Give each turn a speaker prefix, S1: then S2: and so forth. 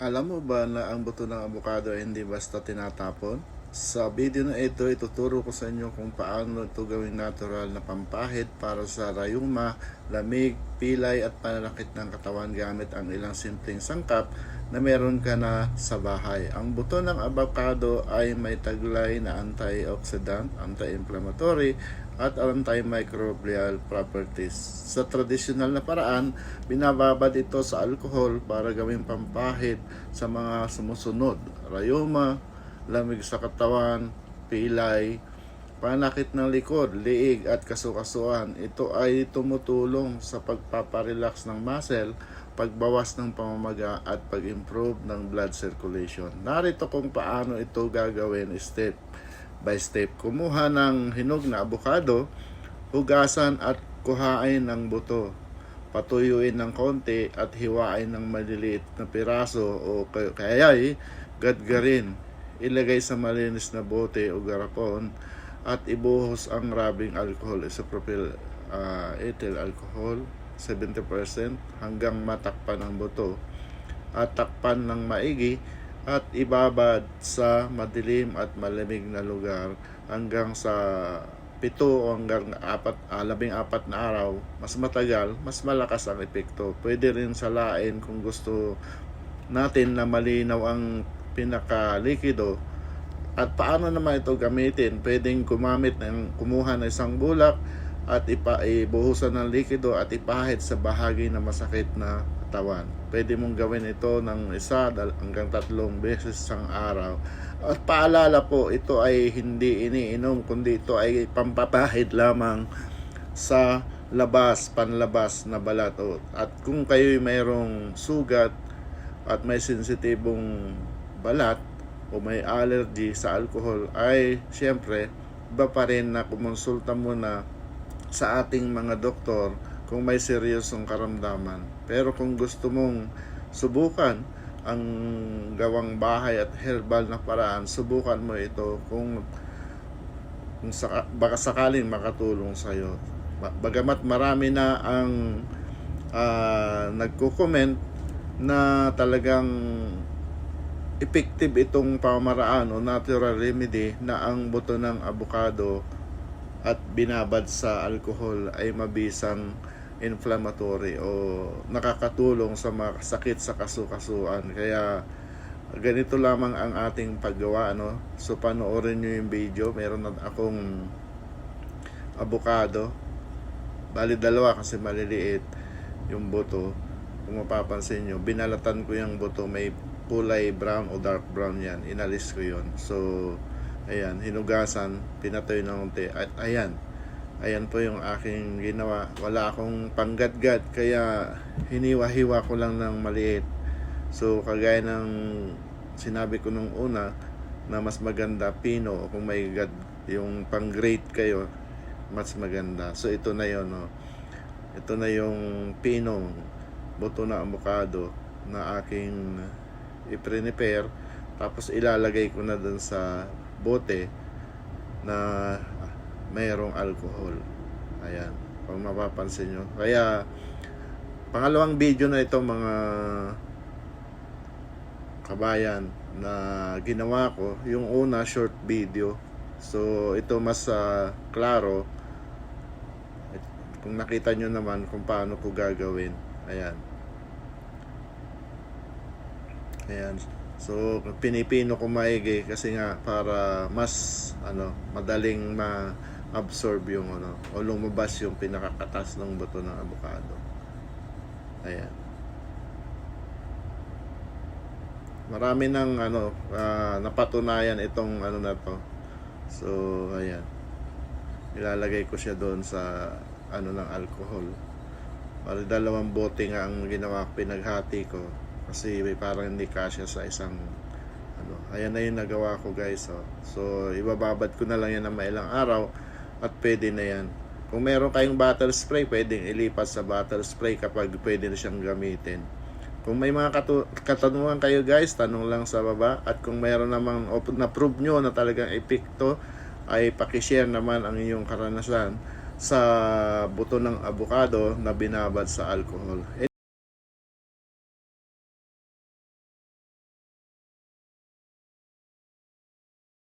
S1: Alam mo ba na ang buto ng abukado ay hindi basta tinatapon? Sa video na ito, ituturo ko sa inyo kung paano ito gawing natural na pampahid para sa rayuma, lamig, pilay at pananakit ng katawan gamit ang ilang simpleng sangkap na meron ka na sa bahay. Ang buto ng avocado ay may taglay na antioxidant, anti-inflammatory at antimicrobial properties. Sa tradisyonal na paraan, binababad ito sa alcohol para gawing pampahid sa mga sumusunod. Rayuma, lamig sa katawan, pilay, panakit ng likod, liig at kasukasuan. Ito ay tumutulong sa pagpaparelax ng muscle, pagbawas ng pamamaga at pag-improve ng blood circulation. Narito kung paano ito gagawin step by step. Kumuha ng hinog na abukado, hugasan at kuhain ng buto. Patuyuin ng konti at hiwain ng maliliit na piraso o kay- kaya'y gadgarin. Ilagay sa malinis na bote o garapon at ibuhos ang rabing alcohol, isopropyl ah, ethyl alcohol, 70% hanggang matakpan ang buto at takpan ng maigi at ibabad sa madilim at malamig na lugar hanggang sa pito o hanggang apat, ah, labing apat na araw, mas matagal, mas malakas ang epekto. Pwede rin salain kung gusto natin na malinaw ang pinaka-likido at paano naman ito gamitin? Pwedeng gumamit ng kumuha ng isang bulak at ipa, ibuhusan ng likido at ipahid sa bahagi na masakit na katawan. Pwede mong gawin ito ng isa hanggang tatlong beses sa araw. At paalala po, ito ay hindi iniinom, kundi ito ay pampapahid lamang sa labas, panlabas na balat. At kung kayo'y mayroong sugat at may sensitibong balat, o may allergy sa alcohol ay siyempre iba pa rin na kumonsulta muna sa ating mga doktor kung may seryosong karamdaman. Pero kung gusto mong subukan ang gawang bahay at herbal na paraan, subukan mo ito kung, kung saka, baka sakaling makatulong sa iyo. Bagamat marami na ang ah, nagko-comment na talagang effective itong pamaraan o natural remedy na ang buto ng abukado at binabad sa alcohol ay mabisang inflammatory o nakakatulong sa mga sakit sa kasukasuan. Kaya ganito lamang ang ating paggawa. Ano? So panoorin nyo yung video. Meron na akong abukado. Bali dalawa kasi maliliit yung buto. Kung mapapansin nyo, binalatan ko yung buto. May kulay brown o dark brown yan. Inalis ko yon So, ayan, hinugasan, pinatoy ng unti. At ayan, ayan po yung aking ginawa. Wala akong panggadgad, kaya hiniwa-hiwa ko lang ng maliit. So, kagaya ng sinabi ko nung una, na mas maganda pino kung may gad, yung pang-grade kayo, mas maganda. So, ito na yon no? Ito na yung pino, buto na avocado na aking i-prepare tapos ilalagay ko na dun sa bote na mayroong alcohol. Ayan kung mapapansin nyo. Kaya pangalawang video na ito mga kabayan na ginawa ko yung una short video. So ito mas ah, klaro. Kung nakita nyo naman kung paano ko gagawin. Ayan Ayan. So, pinipino ko maigi kasi nga para mas ano, madaling ma-absorb yung ano, o lumabas yung pinakakatas ng buto ng avocado. Ayan. Marami nang ano, ah, napatunayan itong ano na to. So, ayan. Ilalagay ko siya doon sa ano ng alcohol. Bali dalawang bote nga ang ginawa pinaghati ko kasi may parang hindi kasya sa isang ano. Ayan na yung nagawa ko guys. Oh. So, ibababad ko na lang yan ng mailang araw at pwede na yan. Kung meron kayong bottle spray, pwedeng ilipat sa bottle spray kapag pwede na siyang gamitin. Kung may mga katanungan kayo guys, tanong lang sa baba. At kung meron namang na-prove nyo na talagang epekto, ay pakishare naman ang inyong karanasan sa buto ng avocado na binabad sa alcohol.